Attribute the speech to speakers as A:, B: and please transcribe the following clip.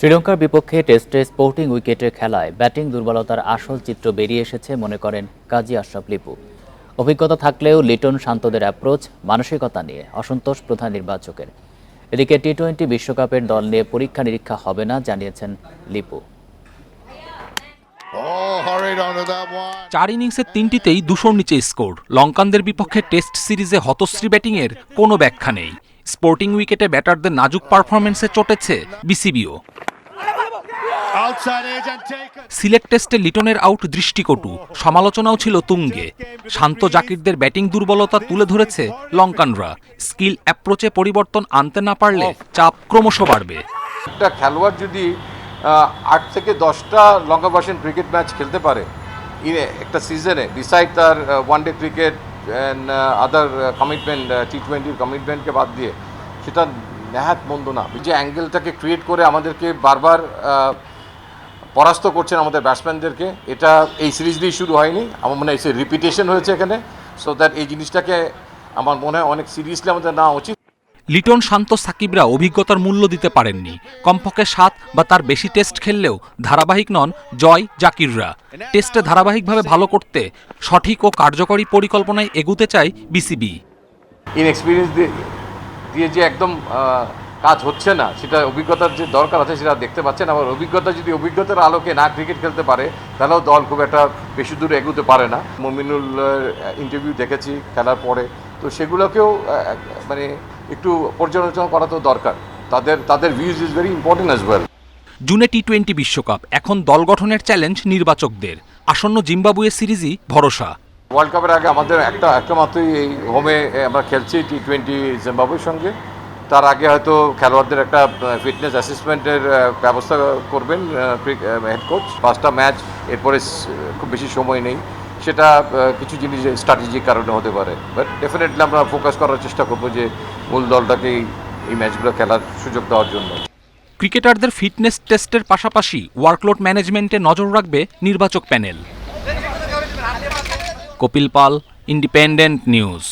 A: শ্রীলঙ্কার বিপক্ষে টেস্টে স্পোর্টিং উইকেটের খেলায় ব্যাটিং দুর্বলতার আসল চিত্র বেরিয়ে এসেছে মনে করেন কাজী আশরাফ লিপু। অভিজ্ঞতা থাকলেও লিটন শান্তদের অ্যাপ্রোচ মানসিকতা নিয়ে অসন্তোষ প্রধান নির্বাচকের। এদিকে টি টোয়েন্টি বিশ্বকাপের দল নিয়ে পরীক্ষা নিরীক্ষা হবে না জানিয়েছেন লিপু.
B: চার ইনিংসের তিনটিতেই দুশোর নিচে স্কোর। লঙ্কানদের বিপক্ষে টেস্ট সিরিজে হতশ্রী ব্যাটিংয়ের কোনো ব্যাখ্যা নেই। স্পোর্টিং উইকেটে ব্যাটারদের নাজুক পারফরমেন্সে চটেছে বিসিবিও। সিলেট টেস্টে লিটনের আউট দৃষ্টিকটু। সমালোচনাও ছিল তুঙ্গে। শান্ত জাকিরদের ব্যাটিং দুর্বলতা তুলে ধরেছে লঙ্কানরা। স্কিল অ্যাপ্রোচে পরিবর্তন আনতে না পারলে চাপ ক্রমশ বাড়বে।
C: একটা খেলোয়াড় যদি আট থেকে দশটা লঙ্কা ভার্সন ক্রিকেট ম্যাচ খেলতে পারে ইন একটা সিজনে বিসাইড তার one day cricket and other commitment T টোয়েন্টির কমিটমেন্টকে বাদ দিয়ে সেটা নেহাত মন্দ না। যে অ্যাঙ্গেলটাকে ক্রিয়েট করে আমাদেরকে বারবার পরাস্ত করছেন আমাদের ব্যাটসম্যানদেরকে। এটা এই সিরিজ দিয়েই শুরু হয়নি আমার মনে হয় রিপিটেশন হয়েছে এখানে। সো দ্যাট এই জিনিসটাকে আমার মনে হয় অনেক সিরিয়াসলি আমাদের নেওয়া উচিত।
B: লিটন শান্ত সাকিবরা অভিজ্ঞতার মূল্য দিতে পারেননি। কমপক্ষে সাত বা তার বেশি টেস্ট খেললেও ধারাবাহিক নন জয় জাকিররা। টেস্টে ধারাবাহিকভাবে ভালো করতে সঠিক ও কার্যকরী পরিকল্পনায় এগুতে চায় বিসিবি।
C: ইনএক্সপিরিয়েন্স দিয়ে দিয়ে যে একদম কাজ হচ্ছে না। সেটা অভিজ্ঞতার যে দরকার আছে সেটা দেখতে পাচ্ছেন। আবার অভিজ্ঞতা যদি অভিজ্ঞতার আলোকে না ক্রিকেট খেলতে পারে তাহলেও দল খুব একটা বেশি দূরে এগোতে পারে না। মমিনুল ইন্টারভিউ দেখেছি খেলার পরে। তো সেগুলোকেও মানে একটু পর্যালোচনা করা তো দরকার। তাদের তাদের views is very important as well
B: জুনে টি টোয়েন্টি বিশ্বকাপ। এখন দল গঠনের চ্যালেঞ্জ নির্বাচকদের। আসন্ন জিম্বাবুয়ে সিরিজই ভরসা।
C: ওয়ার্ল্ড কাপের আগে আমাদের একটা একটা মাত্রই এই হোমে আমরা খেলছি টি টোয়েন্টি জিম্বাবুয়ের সঙ্গে। তার আগে হয়তো খেলোয়াড়দের একটা ফিটনেস অ্যাসেসমেন্টের ব্যবস্থা করবেন হেড কোচ পাঁচটা ম্যাচ এরপরে খুব বেশি সময় নেই। সেটা কিছু জিনিস স্ট্র্যাটেজিক কারণে হতে পারে। বাট ডেফিনেটলি আমরা ফোকাস করার চেষ্টা করব যে মূল দলটাকে এই ম্যাচগুলো খেলার সুযোগ দেওয়ার জন্য।
B: ক্রিকেটারদের ফিটনেস টেস্টের পাশাপাশি ওয়ার্কলোড ম্যানেজমেন্টে নজর রাখবে নির্বাচক panel Kapil Pal independent news